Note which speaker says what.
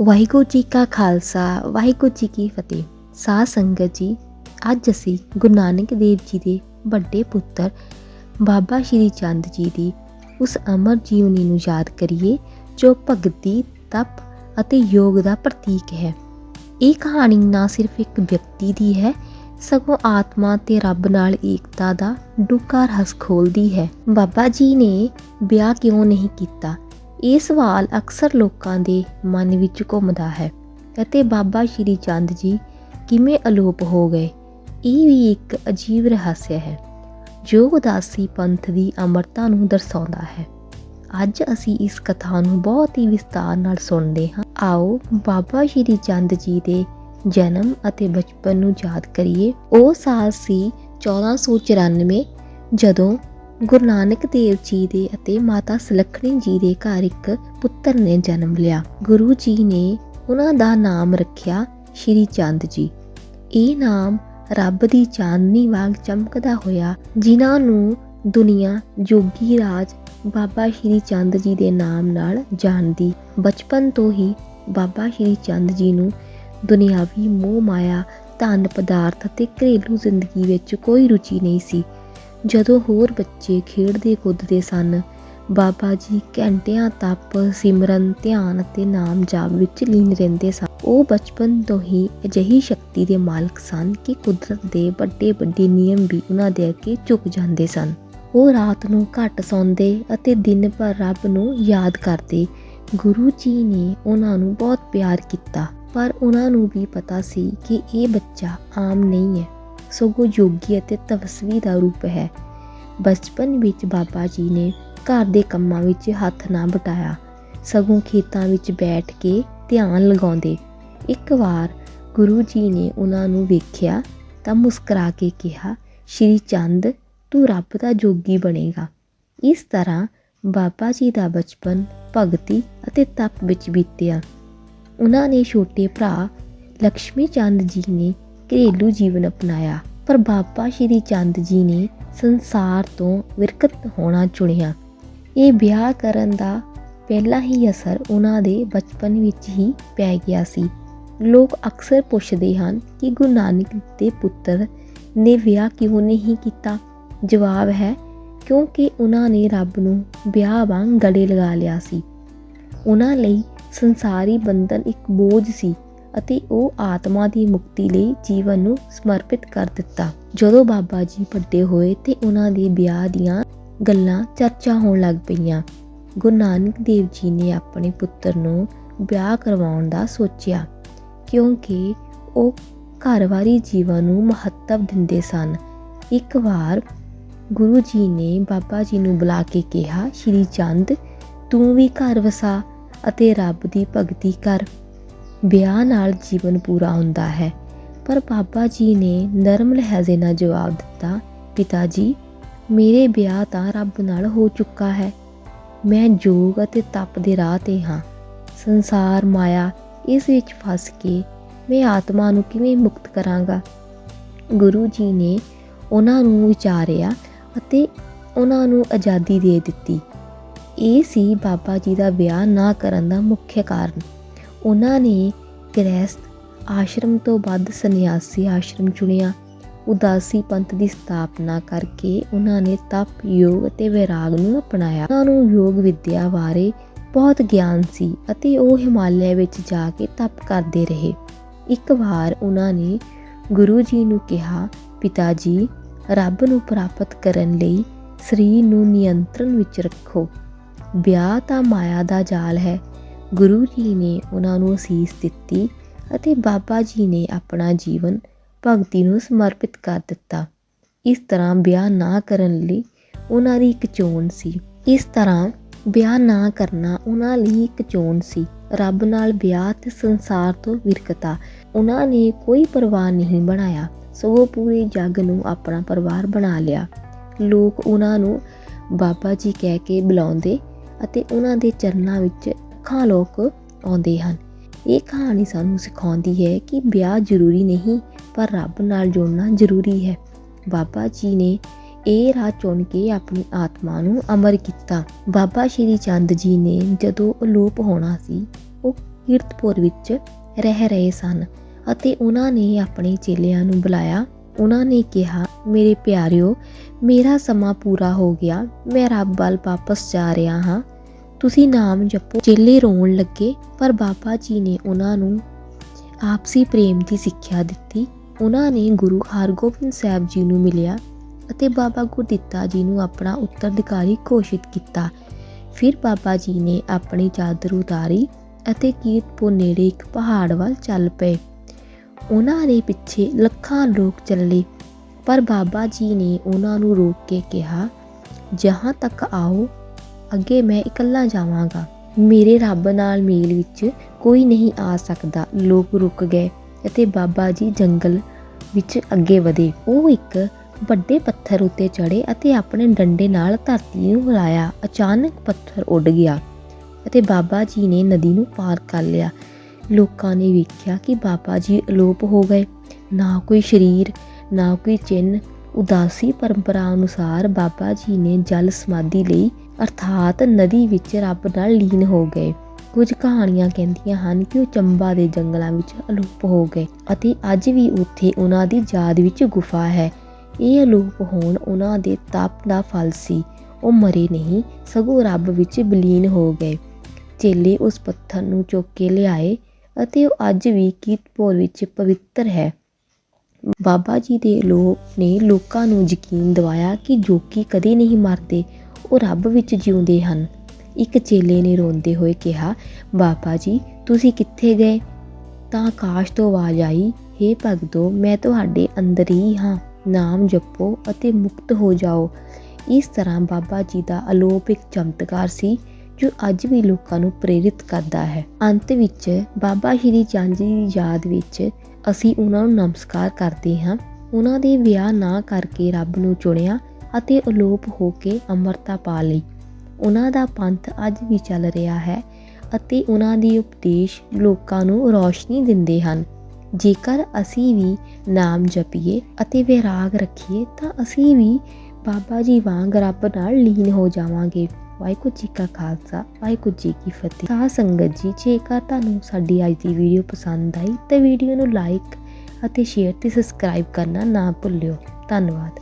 Speaker 1: ਵਾਹਿਗੁਰੂ ਜੀ ਕਾ ਖਾਲਸਾ, ਵਾਹਿਗੁਰੂ ਜੀ ਕੀ ਫਤਿਹ। ਸਾਧ ਸੰਗਤ ਜੀ, ਅੱਜ ਅਸੀਂ ਗੁਰੂ ਨਾਨਕ ਦੇਵ ਜੀ ਦੇ ਵੱਡੇ ਪੁੱਤਰ ਬਾਬਾ ਸ਼੍ਰੀ ਚੰਦ ਜੀ ਦੀ ਉਸ ਅਮਰ ਜੀਵਨੀ ਨੂੰ ਯਾਦ ਕਰੀਏ, ਜੋ ਭਗਤੀ, ਤਪ ਅਤੇ ਯੋਗ ਦਾ ਪ੍ਰਤੀਕ ਹੈ। ਇਹ ਕਹਾਣੀ ਨਾ ਸਿਰਫ ਇੱਕ ਵਿਅਕਤੀ ਦੀ ਹੈ, ਸਗੋਂ ਆਤਮਾ ਤੇ ਰੱਬ ਨਾਲ ਏਕਤਾ ਦਾ ਡੂੰਘਾ ਰਸ ਖੋਲਦੀ ਹੈ। ਬਾਬਾ ਜੀ ਨੇ ਵਿਆਹ ਕਿਉਂ ਨਹੀਂ ਕੀਤਾ? ਇਹ ਸਵਾਲ ਅਕਸਰ ਲੋਕਾਂ ਦੇ ਮਨ ਵਿੱਚ ਘੁੰਮਦਾ ਹੈ ਅਤੇ ਬਾਬਾ ਸ਼੍ਰੀ ਚੰਦ ਜੀ ਕਿਵੇਂ ਅਲੋਪ ਹੋ ਗਏ, ਇਹ ਵੀ ਇੱਕ ਅਜੀਬ ਰਹੱਸ ਹੈ, ਜੋ ਉਦਾਸੀ ਪੰਥ ਦੀ ਅਮਰਤਾ ਨੂੰ ਦਰਸਾਉਂਦਾ ਹੈ। ਅੱਜ ਅਸੀਂ ਇਸ ਕਥਾ ਨੂੰ ਬਹੁਤ ਹੀ ਵਿਸਤਾਰ ਨਾਲ ਸੁਣਦੇ ਹਾਂ। ਆਓ ਬਾਬਾ ਸ਼੍ਰੀ ਚੰਦ ਜੀ ਦੇ ਜਨਮ ਅਤੇ ਬਚਪਨ ਨੂੰ ਯਾਦ ਕਰੀਏ। ਉਹ ਸਾਲ ਸੀ 1494 ਜਦੋਂ ਗੁਰੂ ਨਾਨਕ ਦੇਵ ਜੀ ਦੇ ਅਤੇ ਮਾਤਾ ਸੁਲੱਖਣੀ ਜੀ ਦੇ ਘਰ ਇੱਕ ਪੁੱਤਰ ਨੇ ਜਨਮ ਲਿਆ। ਗੁਰੂ ਜੀ ਨੇ ਉਹਨਾਂ ਦਾ ਨਾਮ ਰੱਖਿਆ ਸ਼੍ਰੀ ਚੰਦ ਜੀ। ਇਹ ਨਾਮ ਰੱਬ ਦੀ ਚਾਂਦਨੀ ਵਾਂਗ ਚਮਕਦਾ ਹੋਇਆ, ਜਿਨ੍ਹਾਂ ਨੂੰ ਦੁਨੀਆ ਜੋਗੀ ਰਾਜ ਬਾਬਾ ਸ਼੍ਰੀ ਚੰਦ ਜੀ ਦੇ ਨਾਮ ਨਾਲ ਜਾਣਦੀ। ਬਚਪਨ ਤੋਂ ਹੀ ਬਾਬਾ ਸ਼੍ਰੀ ਚੰਦ ਜੀ ਨੂੰ ਦੁਨਿਆਵੀ ਮੋਹ, ਮਾਇਆ, ਧਨ, ਪਦਾਰਥ ਅਤੇ ਘਰੇਲੂ ਜ਼ਿੰਦਗੀ ਵਿੱਚ ਕੋਈ ਰੁਚੀ ਨਹੀਂ ਸੀ। ਜਦੋਂ ਹੋਰ ਬੱਚੇ ਖੇਡਦੇ ਕੁੱਦਦੇ ਸਨ, ਬਾਬਾ ਜੀ ਘੰਟਿਆਂ ਤੱਕ ਸਿਮਰਨ, ਧਿਆਨ ਅਤੇ ਨਾਮ ਜਾਪ ਵਿੱਚ ਲੀਨ ਰਹਿੰਦੇ ਸਨ। ਉਹ ਬਚਪਨ ਤੋਂ ਹੀ ਅਜਿਹੀ ਸ਼ਕਤੀ ਦੇ ਮਾਲਕ ਸਨ ਕਿ ਕੁਦਰਤ ਦੇ ਵੱਡੇ ਵੱਡੇ ਨਿਯਮ ਵੀ ਉਹਨਾਂ ਦੇ ਅੱਗੇ ਝੁਕ ਜਾਂਦੇ ਸਨ। ਉਹ ਰਾਤ ਨੂੰ ਘੱਟ ਸੌਂਦੇ ਅਤੇ ਦਿਨ ਭਰ ਰੱਬ ਨੂੰ ਯਾਦ ਕਰਦੇ। ਗੁਰੂ ਜੀ ਨੇ ਉਹਨਾਂ ਨੂੰ ਬਹੁਤ ਪਿਆਰ ਕੀਤਾ, ਪਰ ਉਹਨਾਂ ਨੂੰ ਵੀ ਪਤਾ ਸੀ ਕਿ ਇਹ ਬੱਚਾ ਆਮ ਨਹੀਂ ਹੈ। ਸਗੋਂ ਯੋਗੀ ਅਤੇ ਤਪਸਵੀ ਦਾ ਰੂਪ ਹੈ। ਬਚਪਨ ਵਿੱਚ ਬਾਬਾ ਜੀ ਨੇ ਘਰ ਦੇ ਕੰਮਾਂ ਵਿੱਚ ਹੱਥ ਨਾ ਬਟਾਇਆ ਸਗੋਂ ਖੇਤਾਂ ਵਿੱਚ ਬੈਠ ਕੇ ਧਿਆਨ ਲਗਾਉਂਦੇ। ਇੱਕ ਵਾਰ ਗੁਰੂ ਜੀ ਨੇ ਉਹਨਾਂ ਨੂੰ ਵੇਖਿਆ ਤਾਂ ਮੁਸਕਰਾ ਕੇ ਕਿਹਾ, ਸ਼੍ਰੀ ਚੰਦ, ਤੂੰ ਰੱਬ ਦਾ ਜੋਗੀ ਬਣੇਗਾ। ਇਸ ਤਰ੍ਹਾਂ ਬਾਬਾ ਜੀ ਦਾ ਬਚਪਨ ਭਗਤੀ ਅਤੇ ਤਪ ਵਿੱਚ ਬੀਤਿਆ। ਉਹਨਾਂ ਨੇ ਛੋਟੇ ਭਰਾ ਲక్ష్ਮੀ ਚੰਦ ਜੀ ਨੇ ਘਰੇਲੂ ਜੀਵਨ ਅਪਣਾਇਆ। ਪਰ ਬਾਬਾ ਸ਼੍ਰੀ ਚੰਦ ਜੀ ਨੇ ਸੰਸਾਰ ਤੋਂ ਵਿਰਕਤ ਹੋਣਾ ਚੁਣਿਆ। ਇਹ ਵਿਆਹ ਕਰਨ ਦਾ ਪਹਿਲਾ ਹੀ ਅਸਰ ਉਹਨਾਂ ਦੇ ਬਚਪਨ ਵਿੱਚ ਹੀ ਪੈ ਗਿਆ ਸੀ। ਲੋਕ ਅਕਸਰ ਪੁੱਛਦੇ ਹਨ ਕਿ ਗੁਰੂ ਨਾਨਕ ਦੇ ਪੁੱਤਰ ਨੇ ਵਿਆਹ ਕਿਉਂ ਨਹੀਂ ਕੀਤਾ? ਜਵਾਬ ਹੈ, ਕਿਉਂਕਿ ਉਹਨਾਂ ਨੇ ਰੱਬ ਨੂੰ ਵਿਆਹ ਵਾਂਗ ਗਲੇ ਲਗਾ ਲਿਆ ਸੀ। ਉਹਨਾਂ ਲਈ ਸੰਸਾਰੀ ਬੰਧਨ ਇੱਕ ਬੋਝ ਸੀ। ਅਤੇ ਉਹ ਆਤਮਾ ਦੀ ਮੁਕਤੀ ਲਈ ਜੀਵਨ ਨੂੰ ਸਮਰਪਿਤ ਕਰ ਦਿੱਤਾ। ਜਦੋਂ ਬਾਬਾ ਜੀ ਵੱਡੇ ਹੋਏ ਤੇ ਉਹਨਾਂ ਦੇ ਵਿਆਹ ਦੀਆਂ ਗੱਲਾਂ ਚਰਚਾ ਹੋਣ ਲੱਗ ਪਈਆਂ, ਗੁਰੂ ਨਾਨਕ ਦੇਵ ਜੀ ਨੇ ਆਪਣੇ ਪੁੱਤਰ ਨੂੰ ਵਿਆਹ ਕਰਵਾਉਣ ਦਾ ਸੋਚਿਆ, ਕਿਉਂਕਿ ਉਹ ਘਰਵਾਰੀ ਜੀਵਨ ਨੂੰ ਮਹੱਤਵ ਦਿੰਦੇ ਸਨ। ਇੱਕ ਵਾਰ ਗੁਰੂ ਜੀ ਨੇ ਬਾਬਾ ਜੀ ਨੂੰ ਬੁਲਾ ਕੇ ਕਿਹਾ, ਸ਼੍ਰੀ ਚੰਦ, ਤੂੰ ਵੀ ਘਰ ਵਸਾ ਅਤੇ ਰੱਬ ਦੀ ਭਗਤੀ ਕਰ। ਵਿਆਹ ਨਾਲ ਜੀਵਨ ਪੂਰਾ ਹੁੰਦਾ ਹੈ। ਪਰ ਬਾਬਾ ਜੀ ਨੇ ਨਰਮ ਲਹਿਜੇ ਨਾਲ ਜਵਾਬ ਦਿੱਤਾ, ਪਿਤਾ ਜੀ, ਮੇਰੇ ਵਿਆਹ ਤਾਂ ਰੱਬ ਨਾਲ ਹੋ ਚੁੱਕਾ ਹੈ। ਮੈਂ ਜੋਗ ਅਤੇ ਤਪ ਦੇ ਰਾਹ ਤੇ ਹਾਂ। ਸੰਸਾਰ ਮਾਇਆ ਇਸ ਵਿੱਚ ਫਸ ਕੇ ਮੈਂ ਆਤਮਾ ਨੂੰ ਕਿਵੇਂ ਮੁਕਤ ਕਰਾਂਗਾ? ਗੁਰੂ ਜੀ ਨੇ ਉਹਨਾਂ ਨੂੰ ਵਿਚਾਰਿਆ ਅਤੇ ਉਹਨਾਂ ਨੂੰ ਆਜ਼ਾਦੀ ਦੇ ਦਿੱਤੀ। ਇਹ ਸੀ ਬਾਬਾ ਜੀ ਦਾ ਵਿਆਹ ਨਾ ਕਰਨ ਦਾ ਮੁੱਖ ਕਾਰਨ। ਉਹਨਾਂ ਨੇ ਗ੍ਰਹਿਸਥ ਆਸ਼ਰਮ ਤੋਂ ਵੱਧ ਸੰਨਿਆਸੀ ਆਸ਼ਰਮ ਚੁਣਿਆ। ਉਦਾਸੀ ਪੰਥ ਦੀ ਸਥਾਪਨਾ ਕਰਕੇ ਉਹਨਾਂ ਨੇ ਤਪ, ਯੋਗ ਅਤੇ ਵੈਰਾਗ ਨੂੰ ਅਪਣਾਇਆ। ਉਹਨਾਂ ਨੂੰ ਯੋਗ ਵਿੱਦਿਆ ਬਾਰੇ ਬਹੁਤ ਗਿਆਨ ਸੀ ਅਤੇ ਉਹ ਹਿਮਾਲਿਆ ਵਿੱਚ ਜਾ ਕੇ ਤਪ ਕਰਦੇ ਰਹੇ। ਇੱਕ ਵਾਰ ਉਹਨਾਂ ਨੇ ਗੁਰੂ ਜੀ ਨੂੰ ਕਿਹਾ ਪਿਤਾ ਜੀ ਰੱਬ ਨੂੰ ਪ੍ਰਾਪਤ ਕਰਨ ਲਈ ਸਰੀਰ ਨੂੰ ਨਿਯੰਤਰਣ ਵਿੱਚ ਰੱਖੋ। ਵਿਆਹ ਤਾਂ ਮਾਇਆ ਦਾ ਜਾਲ ਹੈ ਗੁਰੂ ਜੀ ਨੇ ਉਹਨਾਂ ਨੂੰ ਅਸੀਸ ਦਿੱਤੀ ਅਤੇ ਬਾਬਾ ਜੀ ਨੇ ਆਪਣਾ ਜੀਵਨ ਭਗਤੀ ਨੂੰ ਸਮਰਪਿਤ ਕਰ ਦਿੱਤਾ। ਇਸ ਤਰ੍ਹਾਂ ਵਿਆਹ ਨਾ ਕਰਨ ਲਈ ਉਹਨਾਂ ਦੀ ਇੱਕ ਚੋਣ ਸੀ। ਇਸ ਤਰ੍ਹਾਂ ਵਿਆਹ ਨਾ ਕਰਨਾ ਉਹਨਾਂ ਲਈ ਇੱਕ ਚੋਣ ਸੀ। ਰੱਬ ਨਾਲ ਵਿਆਹ ਤੇ ਸੰਸਾਰ ਤੋਂ ਵਿਰਕਤਾ ਉਹਨਾਂ ਨੇ ਕੋਈ ਪਰਵਾਹ ਨਹੀਂ ਬਣਾਇਆ। ਸਗੋਂ ਪੂਰੇ ਜੱਗ ਨੂੰ ਆਪਣਾ ਪਰਿਵਾਰ ਬਣਾ ਲਿਆ। ਲੋਕ ਉਹਨਾਂ ਨੂੰ ਬਾਬਾ ਜੀ ਕਹਿ ਕੇ ਬੁਲਾਉਂਦੇ ਅਤੇ ਉਹਨਾਂ ਦੇ ਚਰਨਾਂ ਵਿੱਚ ਲੱਖਾਂ ਲੋਕ ਆਉਂਦੇ ਹਨ। ਇਹ ਕਹਾਣੀ ਸਾਨੂੰ ਸਿਖਾਉਂਦੀ ਹੈ ਕਿ ਵਿਆਹ ਜ਼ਰੂਰੀ ਨਹੀਂ, ਪਰ ਰੱਬ ਨਾਲ ਜੁੜਨਾ ਜ਼ਰੂਰੀ ਹੈ। ਬਾਬਾ ਜੀ ਨੇ ਇਹ ਰਾਹ ਚੁਣ ਕੇ ਆਪਣੀ ਆਤਮਾ ਨੂੰ ਅਮਰ ਕੀਤਾ। ਬਾਬਾ ਸ਼੍ਰੀ ਚੰਦ ਜੀ ਨੇ ਜਦੋਂ ਅਲੋਪ ਹੋਣਾ ਸੀ, ਉਹ ਕੀਰਤਪੁਰ ਵਿੱਚ ਰਹਿ ਰਹੇ ਸਨ ਅਤੇ ਉਹਨਾਂ ਨੇ ਆਪਣੇ ਚੇਲਿਆਂ ਨੂੰ ਬੁਲਾਇਆ। ਉਹਨਾਂ ਨੇ ਕਿਹਾ, ਮੇਰੇ ਪਿਆਰਿਓ, ਮੇਰਾ ਸਮਾਂ ਪੂਰਾ ਹੋ ਗਿਆ। ਮੈਂ ਰੱਬ ਵੱਲ ਵਾਪਸ ਜਾ ਰਿਹਾ ਹਾਂ। ਤੁਸੀਂ ਨਾਮ ਜਪੋ। ਚੇਲੇ ਰੋਣ ਲੱਗੇ, ਪਰ ਬਾਬਾ ਜੀ ਨੇ ਉਹਨਾਂ ਨੂੰ ਆਪਸੀ ਪ੍ਰੇਮ ਦੀ ਸਿੱਖਿਆ ਦਿੱਤੀ। ਉਹਨਾਂ ਨੇ ਗੁਰੂ ਹਰਗੋਬਿੰਦ ਸਾਹਿਬ ਜੀ ਨੂੰ ਮਿਲਿਆ ਅਤੇ ਬਾਬਾ ਗੁਰਦਿੱਤਾ ਜੀ ਨੂੰ ਆਪਣਾ ਉੱਤਰਾਧਿਕਾਰੀ ਘੋਸ਼ਿਤ ਕੀਤਾ। ਫਿਰ ਬਾਬਾ ਜੀ ਨੇ ਆਪਣੀ ਚਾਦਰ ਉਤਾਰੀ ਅਤੇ ਕੀਰਤਪੁਰ ਨੇੜੇ ਇੱਕ ਪਹਾੜ ਵੱਲ ਚੱਲ ਪਏ। ਉਹਨਾਂ ਦੇ ਪਿੱਛੇ ਲੱਖਾਂ ਲੋਕ ਚੱਲੇ, ਪਰ ਬਾਬਾ ਜੀ ਨੇ ਉਹਨਾਂ ਨੂੰ ਰੋਕ ਕੇ ਕਿਹਾ, ਜਹਾਂ ਤੱਕ ਆਓ ਅੱਗੇ ਮੈਂ ਇਕੱਲਾ ਜਾਵਾਂਗਾ। ਮੇਰੇ ਰੱਬ ਨਾਲ ਮੇਲ ਵਿੱਚ ਕੋਈ ਨਹੀਂ ਆ ਸਕਦਾ। ਲੋਕ ਰੁਕ ਗਏ ਅਤੇ ਬਾਬਾ ਜੀ ਜੰਗਲ ਵਿੱਚ ਅੱਗੇ ਵਧੇ। ਉਹ ਇੱਕ ਵੱਡੇ ਪੱਥਰ ਉੱਤੇ ਚੜ੍ਹੇ ਅਤੇ ਆਪਣੇ ਡੰਡੇ ਨਾਲ ਧਰਤੀ ਨੂੰ ਹਿਲਾਇਆ। ਅਚਾਨਕ ਪੱਥਰ ਉੱਡ ਗਿਆ ਅਤੇ ਬਾਬਾ ਜੀ ਨੇ ਨਦੀ ਨੂੰ ਪਾਰ ਕਰ ਲਿਆ। ਲੋਕਾਂ ਨੇ ਵੇਖਿਆ ਕਿ ਬਾਬਾ ਜੀ ਅਲੋਪ ਹੋ ਗਏ। ਨਾ ਕੋਈ ਸਰੀਰ, ਨਾ ਕੋਈ ਚਿੰਨ ਉਦਾਸੀ ਪਰੰਪਰਾ ਅਨੁਸਾਰ ਬਾਬਾ ਜੀ ਨੇ ਜਲ ਸਮਾਧੀ ਲਈ ਅਰਥਾਤ ਨਦੀ ਵਿੱਚ ਰੱਬ ਨਾਲ ਲੀਨ ਹੋ ਗਏ। ਕੁਝ ਕਹਾਣੀਆਂ ਕਹਿੰਦੀਆਂ ਹਨ ਕਿ ਉਹ ਚੰਬਾ ਦੇ ਜੰਗਲਾਂ ਵਿੱਚ ਅਲੋਪ ਹੋ ਗਏ ਅਤੇ ਅੱਜ ਵੀ ਉੱਥੇ ਉਹਨਾਂ ਦੀ ਯਾਦ ਵਿੱਚ ਗੁਫਾ ਹੈ। ਇਹ ਅਲੋਪ ਹੋਣ ਉਹਨਾਂ ਦੇ ਤਪ ਦਾ ਫਲ ਸੀ। ਉਹ ਮਰੇ ਨਹੀਂ, ਸਗੋਂ ਰੱਬ ਵਿੱਚ ਬਲੀਨ ਹੋ ਗਏ। ਚੇਲੇ ਉਸ ਪੱਥਰ ਨੂੰ ਚੁੱਕ ਕੇ ਲਿਆਏ ਅਤੇ ਉਹ ਅੱਜ ਵੀ ਕੀਰਤਪੁਰ ਵਿੱਚ ਪਵਿੱਤਰ ਹੈ। ਬਾਬਾ ਜੀ ਦੇ ਲੋਕ ਨੇ ਲੋਕਾਂ ਨੂੰ ਯਕੀਨ ਦਿਵਾਇਆ ਕਿ ਜੋਗੀ ਕਦੇ ਨਹੀਂ ਮਰਦੇ। ਉਹ ਰੱਬ ਵਿੱਚ ਜਿਉਂਦੇ ਹਨ। ਇੱਕ ਚੇਲੇ ਨੇ ਰੋਂਦੇ ਹੋਏ ਕਿਹਾ, ਬਾਬਾ ਜੀ, ਤੁਸੀਂ ਕਿੱਥੇ ਗਏ? ਤਾਂ ਆਕਾਸ਼ ਤੋਂ ਆਵਾਜ਼ ਆਈ, ਹੇ ਭਗਤੋ, ਮੈਂ ਤੁਹਾਡੇ ਅੰਦਰ ਹੀ ਹਾਂ। ਨਾਮ ਜਪੋ ਅਤੇ ਮੁਕਤ ਹੋ ਜਾਓ। ਇਸ ਤਰ੍ਹਾਂ ਬਾਬਾ ਜੀ ਦਾ ਅਲੋਪ ਇੱਕ ਚਮਤਕਾਰ ਸੀ, ਜੋ ਅੱਜ ਵੀ ਲੋਕਾਂ ਨੂੰ ਪ੍ਰੇਰਿਤ ਕਰਦਾ ਹੈ। ਅੰਤ ਵਿੱਚ ਬਾਬਾ ਸ਼੍ਰੀ ਚੰਦ ਜੀ ਦੀ ਯਾਦ ਵਿੱਚ ਅਸੀਂ ਉਹਨਾਂ ਨੂੰ ਨਮਸਕਾਰ ਕਰਦੇ ਹਾਂ। ਉਹਨਾਂ ਦੇ ਵਿਆਹ ਨਾ ਕਰਕੇ ਰੱਬ ਨੂੰ ਚੁਣਿਆ ਅਤੇ ਅਲੋਪ ਹੋ ਕੇ ਅਮਰਤਾ ਪਾ ਲਈ। ਉਹਨਾਂ ਦਾ ਪੰਥ ਅੱਜ ਵੀ ਚੱਲ ਰਿਹਾ ਹੈ ਅਤੇ ਉਹਨਾਂ ਦੀ ਉਪਦੇਸ਼ ਲੋਕਾਂ ਨੂੰ ਰੌਸ਼ਨੀ ਦਿੰਦੇ ਹਨ। ਜੇਕਰ ਅਸੀਂ ਵੀ ਨਾਮ ਜਪੀਏ ਅਤੇ ਵਿਰਾਗ ਰੱਖੀਏ ਤਾਂ ਅਸੀਂ ਵੀ ਬਾਬਾ ਜੀ ਵਾਂਗ ਰੱਬ ਨਾਲ ਲੀਨ ਹੋ ਜਾਵਾਂਗੇ। ਵਾਹਿਗੁਰੂ ਜੀ ਕਾ ਖਾਲਸਾ, ਵਾਹਿਗੁਰੂ ਜੀ ਕੀ ਫਤਿਹ। ਸਾਧ ਸੰਗਤ ਜੀ, ਜੇਕਰ ਤੁਹਾਨੂੰ ਸਾਡੀ ਅੱਜ ਦੀ ਵੀਡੀਓ ਪਸੰਦ ਆਈ ਤਾਂ ਵੀਡੀਓ ਨੂੰ ਲਾਈਕ ਅਤੇ ਸ਼ੇਅਰ ਤੇ ਸਬਸਕ੍ਰਾਈਬ ਕਰਨਾ ਨਾ ਭੁੱਲਿਓ। ਧੰਨਵਾਦ।